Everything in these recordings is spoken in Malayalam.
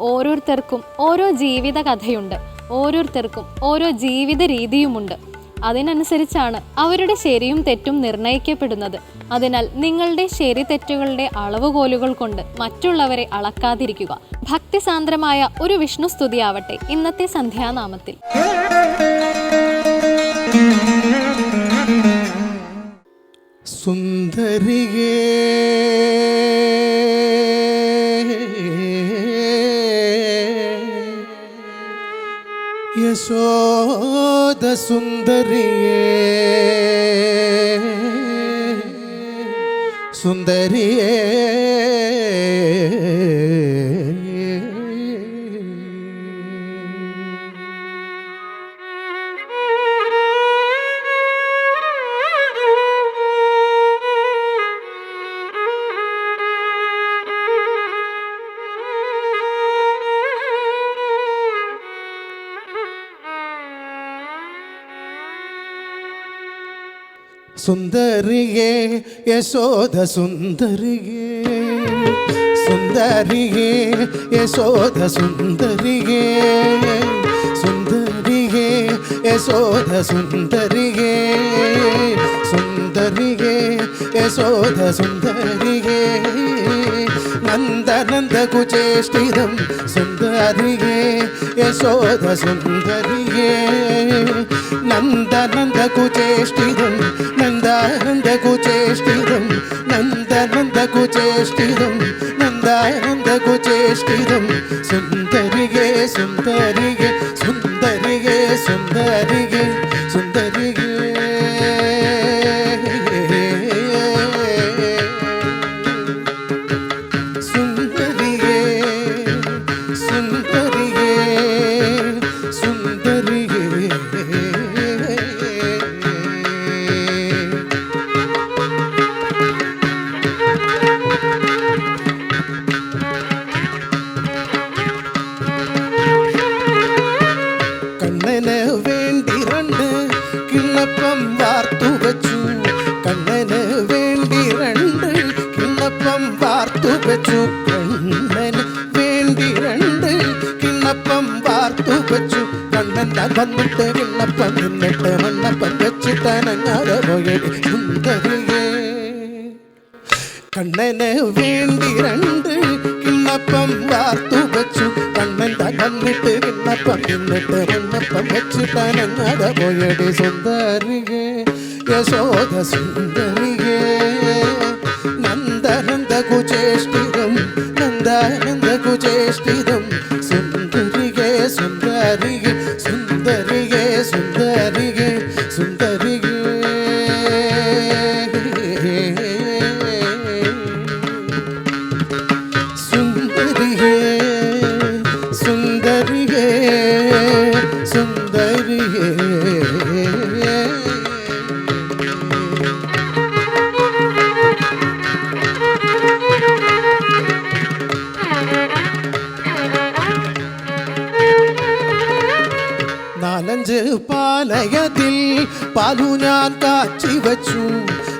ഓരോരുത്തർക്കും ഓരോ ജീവിത കഥയുണ്ട്. ഓരോരുത്തർക്കും ഓരോ ജീവിത രീതിയുമുണ്ട്. അതിനനുസരിച്ചാണ് അവരുടെ ശരിയും തെറ്റും നിർണയിക്കപ്പെടുന്നത്. അതിനാൽ നിങ്ങളുടെ ശരി തെറ്റുകളുടെ അളവുകോലുകൾ കൊണ്ട് മറ്റുള്ളവരെ അളക്കാതിരിക്കുക. ഭക്തിസാന്ദ്രമായ ഒരു വിഷ്ണു സ്തുതിയാവട്ടെ. ഇന്നത്തെ സന്ധ്യാനാമത്തിൽ. സുന്ദരിയേ. യശോദ സുന്ദരിയേ സുന്ദരിയേ. സുന്ദരിയേ യശോദ സുന്ദരിയേ സുന്ദരിയേ യശോദ സുന്ദരിയേ സുന്ദരിയേ യശോദ സുന്ദരിയേ സുന്ദരിയേ യശോദ സുന്ദരിയേ നന്ദനന്ദ കുചേഷ്ടിതം സുന്ദരിയേ യശോദ സുന്ദരിയേ നന്ദനന്ദ കുചേഷ്ടിതം നന്ദാനന്ദ കുചേഷ്ടിതം നന്ദനന്ദ കുചേഷ്ടിതം നന്ദാനന്ദ കുചേഷ്ടിതം സുന്ദരികേ സുന്ദരികേ സുന്ദരികേ രണ്ട് കിണ്ണപ്പം വാർത്തു വച്ചു കണ്ണന് വേണ്ടി രണ്ട് കിണ്ണപ്പം വാർത്തു വച്ചു കണ്ണന് വേണ്ടി രണ്ട് കിണ്ണപ്പം വാർത്തു വച്ചു കണ്ണൻ താൻ വന്നിട്ട് കിണ്ണപ്പം നിന്നിട്ട് മണ്ണപ്പം വെച്ച് തനങ്ങാതെ പോയത് സുന്ദരിയേ. കണ്ണന് വേണ്ടി രണ്ട് കിണ്ണപ്പം വാർത്തു വെച്ചു തകന്നിട്ട് കിണ്ണപ്പം തിന്നിട്ട് മണ്ണപ്പം വെച്ചിട്ട് അനങ്ങാതെ പോയടി സുന്ദരികേ യശോദ സുന്ദരികേ നന്ദനന്ദ കുചേഷ്ടിതം നന്ദാനന്ദ കുചേഷ്ടിതം പാലു ഞാൻ കാച്ചി വച്ചു.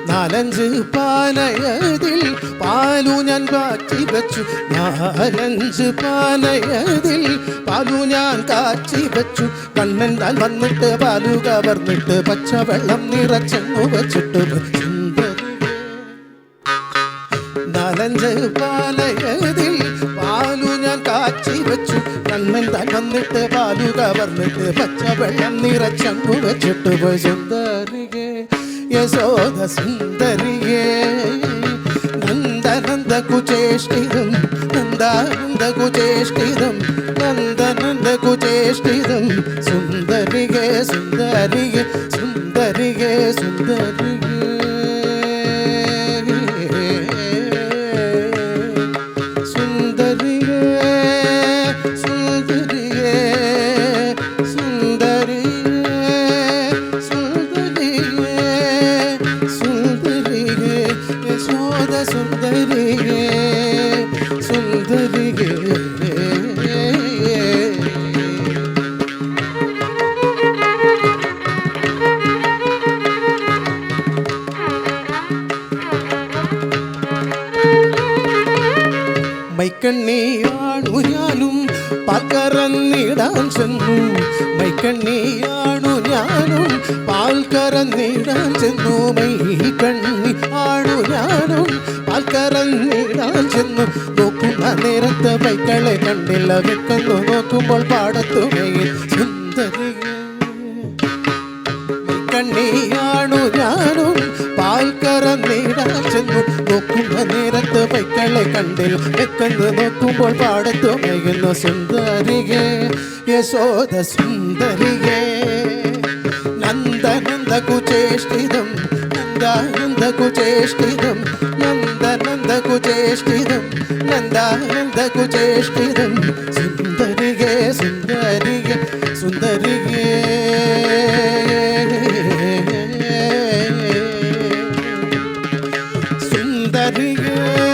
നാലഞ്ച് പാനയതിൽ പാലു ഞാൻ കാച്ചി വച്ചു. നാലഞ്ച് പാനയതിൽ പാലു ഞാൻ കാച്ചി വച്ചു. കണ്ണൻ വന്നിട്ട് പാലു കവർന്നിട്ട് പച്ചവെള്ളം നിറച്ചെന്നു വച്ചിട്ട് നാലഞ്ച് പാലയതിൽ കണ്ണൻ തകന്നിട്ട് പാലു കവർന്നിട്ട് പച്ചവെള്ളം നിറച്ചങ്ങു വെച്ചിട്ട് പോയി സുന്ദരികേ യശോദ സുന്ദരിയേ നന്ദനന്ദ കുചേഷ്ടിതം നന്ദാനന്ദ കുചേഷ്ടിതം നന്ദനന്ദ കുചേഷ്ടിതം സുന്ദരികേ സുന്ദരികേ സുന്ദരികേ സുന്ദരികേ சுந்தரியே சுந்தரியே മൈക്കണ്ണിയാണു പാൽക്കറന്നിടാൻ ചെന്നു മൈക്കണ്ണിയാണു ഞാനും പാൽക്കറന്നിടാൻ ചെന്നു മൈ കണ്ണി പാൽക്കറന്നിടാൻ ചെന്നു നോക്കുന്ന നേരത്ത് പൈക്കളെ കണ്ടില്ല വെക്കുന്നു നോക്കുമ്പോൾ പാടത്തുമയിൽ സുന്ദരിയേ കണ്ണിയാണു ഞാനും. പാൽക്കരം നേടാൻ ചെന്നു നോക്കുന്ന നേരത്ത് പൈക്കളെ കണ്ടിൽ വെക്കന്ന്. നോക്കുമ്പോൾ പാടത്തു മയങ്ങുന്ന സുന്ദരികെ യശോദ സുന്ദരികെ നന്ദനന്ദ കുചേഷ്ടിതം നന്ദാനന്ദ കുചേഷ്ടിതം നന്ദനന്ദ നന്ദകുചേഷ്ടിതം നന്ദാനന്ദകുചേഷ്ടിതം സുന്ദരികേ സുന്ദരികേ സുന്ദരികേ. സുന്ദരികേ.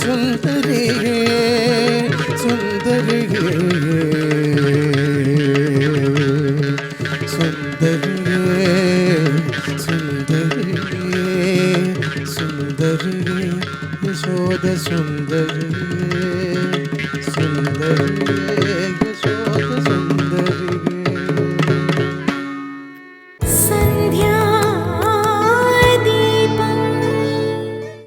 சுந்தரியே